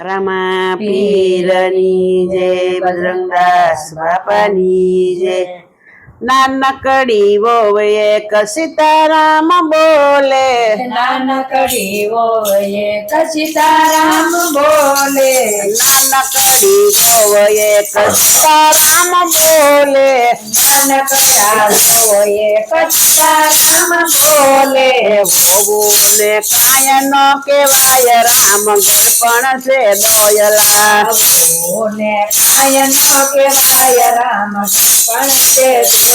રામા પીરની જય બજરંગદાસ બાપાની જય નાનકડી વહુ ક સીતારામ બોલે. નાનકડી હોય સીતારામ બોલે. નાનકડી વહુ એક સીતારામ બોલે. નાનકડા હોય સીતારામ બોલે. વહુને કાય ન કેવાય રામ ગળપણ છે દોયલા. ને કાય કેવાય રામ પણ તે જોયલા વહુને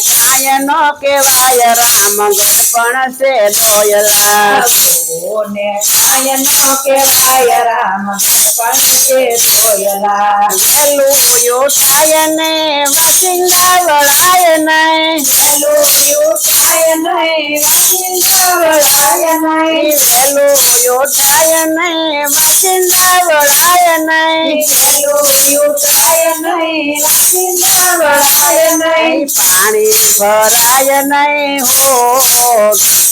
કાય ન કેવાય રામ ગોપણ છે દોયલા ને કાય ન કેવાય રામ પણ તે જોયલા વેલું ઉઠાય ને વાસિંદા વળાય નહીં વેલું ઉઠાય નહીં વાસિંદા વળાય નહીં વેલું ઉઠાય નહીં વાસિંદા વળાય નહીં વેલું ઉઠાય નહીં વાસિંદા વળાય નહીં પાણી ભરાય નહીં હો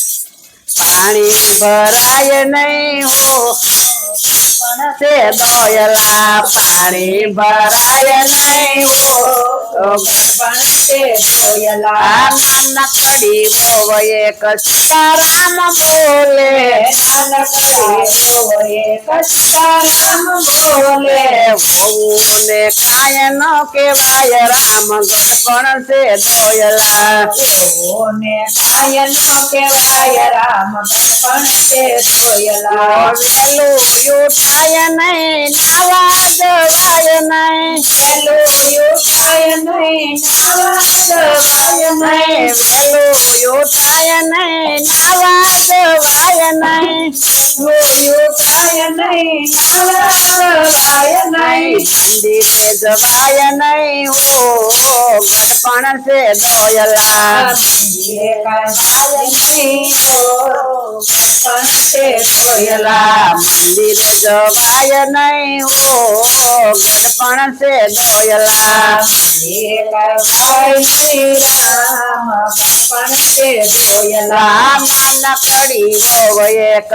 પાણી ભરાય નહીં હો. પણ તે દોયલા પાણી ભરાય નહીં નાનકડી વહુ એક સીતારામ બોલે. નાનકડી હોય કસ્તારામ બોલે. વહુને કાય ન કેવાય રામ ગણપણ છે દોયલા ઓને કાય ન કેવાય રામ પણ તે જોયલા વેલું ઉઠાય નહીં નાવા જવાય નહીં પેલું ઉઠાય નહીં નાવા જવાય નહીં વેલું ઉઠાય નહીં નાવા જવાય નહીં ઉઠાય નહીં મંદિરે જવાય નહીં હો ગઢપણ છે દોયલા મંદિરે કાંઈ નહીં ઓ પણ તે જોયલા મંદિરે જવાય નહીં હો છે દોયલા નાનકડી નાનકડી વહુ એક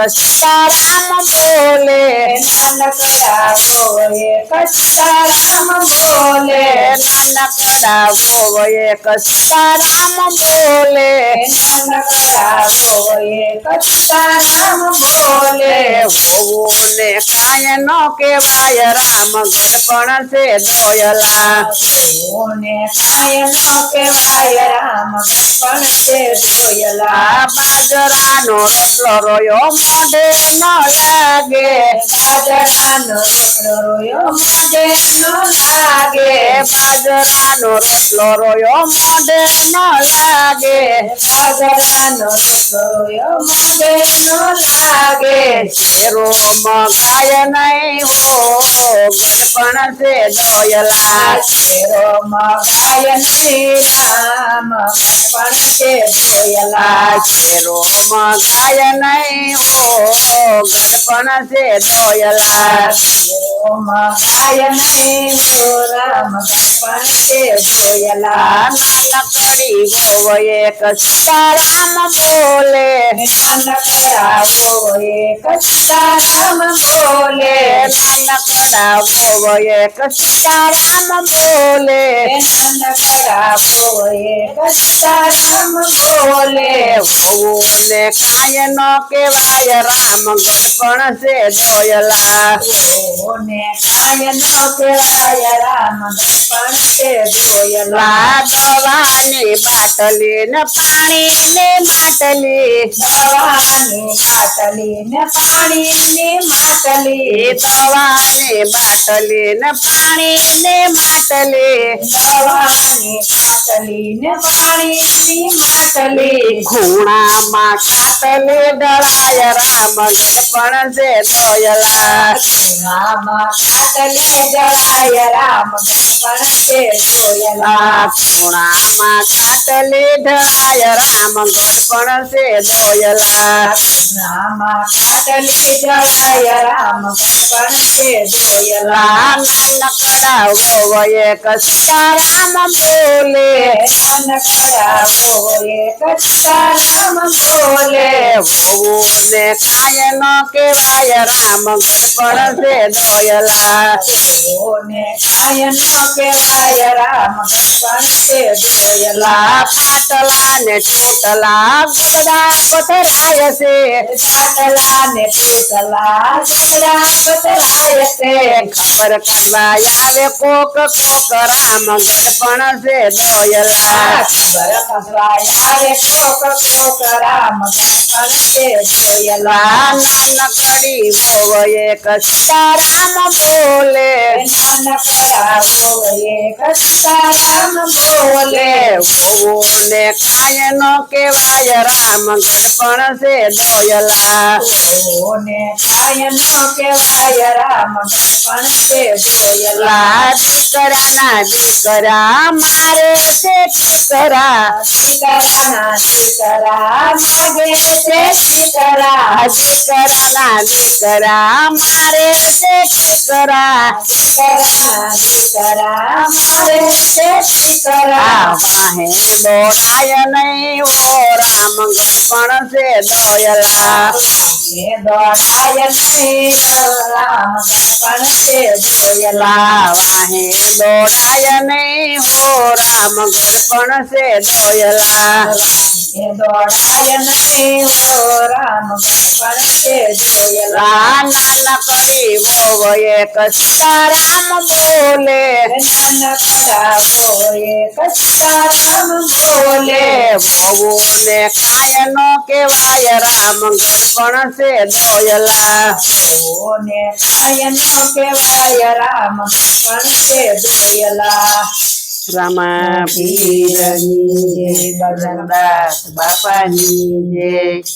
સીતારામ બોલે. બોલે નાનકડા વહુ એક સીતારામ બોલે બોલે વહુને કાય ન કેવાય રામ ગઢપણ છે દોયલા ઓને કાય ન કહેવાય રામ પણ તે જોયલા બાજરાનો રોટલો રોયો મોઢે ન લાગે બાજરાનો રોટલો રોયો મોઢે ન લાગે બાજરાનો રોટલો રોયો મોઢે ન લાગે બાજરાનો રોટલો રોયો મોઢે ન લાગે શેરો મગાય નહીં હો ગણપણ છે દોયલા શેરો મગાય નહીં રામ પણ તે જોયલા ગાય નહીં ગઢપણ છે દોયલા શેરો મગાય નહીં ઓ રામ પણ તે જોયલા નાનકડી વહુ એક સીતારામ બોલે નાનકડાવો એક સીતારામ બોલે વહુ એક સીતારામ બોલે નાનકડાવો એક સીતારામ બોલે વહુને કાય ન કેવાય રામ, ગણપણ છે દોયલા ઓને કાય ન કેવાય રામ પણ તે જોયલા દવાની બાટલે ને પાણી ને માટલી દવાની બાટલી ને પાણીની માટલી દવાની બાટલી ને પાણી ને માટલી દવાની બાટલી ને પાણીની માટલી ખૂણામાં કાટલી ડળાય રામ ગઢપણ જે દોયલા ખૂણામાં ખાટલી જળાય રામ ગણપણ જે દોયલા ખૂણામાં ખાટલી ધરાય રામ ગઢપણ છે દોયલા. ખૂણામાં કાટલે ધરાય રામ ગણપણ છે દોયલા. જોયેલા નાનકડા વોવયે કસ્તારામ બોલે. નાન નાનકડાઓ એક રામ બોલે. વોવુને કાય ન કેવાય રામ ગઢપણ છે દોયલા. વહુ ને કાય ન કેવાય રામ ગણપણ છે જોયેલા લા પાટલા ને ટોટલા ગોડા પથરાય છે. પાટલા ને તૂટલા ગોડા પતરાય છે. ખબર કાઢવા આવે કોક કોક રામ ગઢપણ છે દોયલા. ખબર કાઢવા આવે કોક કોક રામ ગણપણ છે નાનકડી વોવયે કસ્તારામ બોલે. નાનકડાઓ એક સીતારામ બોલે. વોવુને કાય નો કેવાય રામ ગઢપણ છે દોયલા. કહેવાય રામ ગણપણ છે દોયલા. દીકરા ના દીકરા મારે છે દીકરા. દીકરાના દીકરા માગે છે દીકરા. દીકરાના દીકરા મારે છે દીકરા. દીકરા દીકરા મારે છે દીકરા. વાહે દોડાય નહીં ઓ રામ ગઢપણ છે દોયલા દોડાય નહીં રામ ગણપણ છે દોયલા વાહે દોડાય નહીં હો, રામ ગઢપણ છે દોયલા દોડાય નહીં ઓ રામ ગણપણ છે જોયેલા નાનકડી વોવયે કસ્તારામ બોલે. નાનકડાઓ એક રામ બોલે. વહુને કાય નો કેવાય રામ ગઢપણ છે દોયલા. બોને કાય નો કેવાય રામ ગણપણ છે દોયલા. રામા પીરની જય બજરંગદાસ બાપાની જય.